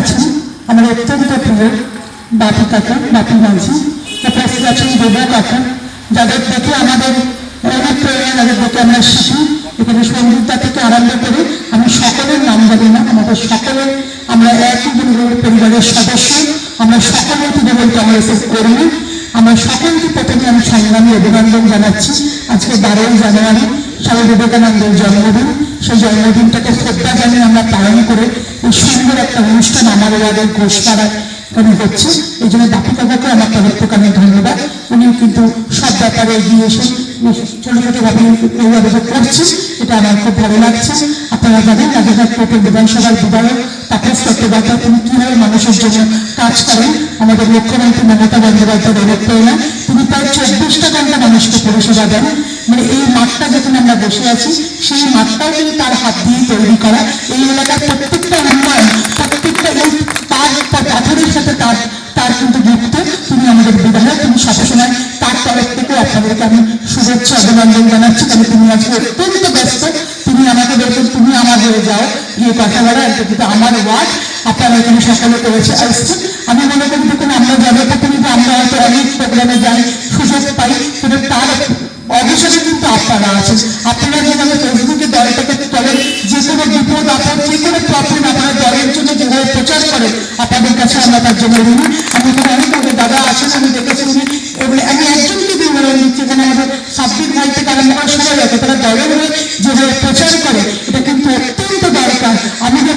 আছেন আমার অত্যন্ত প্রিয় কাকা মাঝি উপস্থিত আছেন কাকা, যাদের দেখে আমাদের অনেক প্রেরণা, যাদের দেখে আমরা এখানে থেকে আরম্ভ করে আমি সকলের নাম জানি না, আমাদের সকলের, আমরা একই পরিবারের সদস্য, আমরা সকলে তৃণমূল কংগ্রেসের কর্মী আমরা সকলকে প্রথমে আমি সংগ্রামী অভিনন্দন জানাচ্ছি। আজকে বারোই জানুয়ারি, স্বামী বিবেকানন্দের জন্মদিন। সেই জন্মদিনটাকে শ্রদ্ধা জানিয়ে আমরা পালন করে একটা অনুষ্ঠান, আমার ওয়ার্ডের ঘোষপাড়ায় এখানে হচ্ছে? এই জন্য বাপি কাকাকে আমার তরফ ধন্যবাদ। উনি কিন্তু সব ব্যাপারে এগিয়ে এসে কাজ করেন? আমাদের মুখ্যমন্ত্রী মমতা বন্দ্যোপাধ্যায় অনুপ্রেরণা তিনি প্রায় চব্বিশটা ঘণ্টা মানুষকে পরিষেবা দেন। মানে এই মাঠটা যেখানে আমরা বসে আছি, সেই মাঠটাও কিন্তু তার হাত দিয়ে তৈরি করা। এই এলাকার তার পাথরের সাথে তার তার কিন্তু যুক্ত তিনি আমাদের বিধায়ক তিনি সবসময় তার তরফ থেকে আপনাদেরকে আমি শুভেচ্ছা অভিনন্দন জানাচ্ছি। কারণ তিনি আজকে অত্যন্ত ব্যস্ত। তিনি আমাকে বলছেন তুমি আমার হয়ে যাও। গিয়ে কথা বলা এটা কিন্তু আমার ওয়ার্ড, আপনারা এখানে সকলে করেছে আসছে। আমি মনে করি দেখুন, আমরা যাদের প্রতিনিধি, আমরা হয়তো অনেক প্রোগ্রামে যাই, সুযোগ পাই, কিন্তু তার অবসরে কিন্তু আপনারা আছেন। আপনারা যেভাবে ফেসবুকে দলটাকে চলেন যে কোনো বিপদ আপদ, যে কোনো দলের জন্য যেভাবে প্রচার করে, আপনাদের কাছে আমরা তার জন্য ঋণী। আমি এখানে অনেক আগে দাদা আছেন, আমি দেখেছি উনি। এবং আমি একজনকে বিবরণ দিচ্ছি এখানে আমাদের সাব্বির ভাই থেকে আরম্ভ তারা দলের হয়ে যেভাবে প্রচার করে, এটা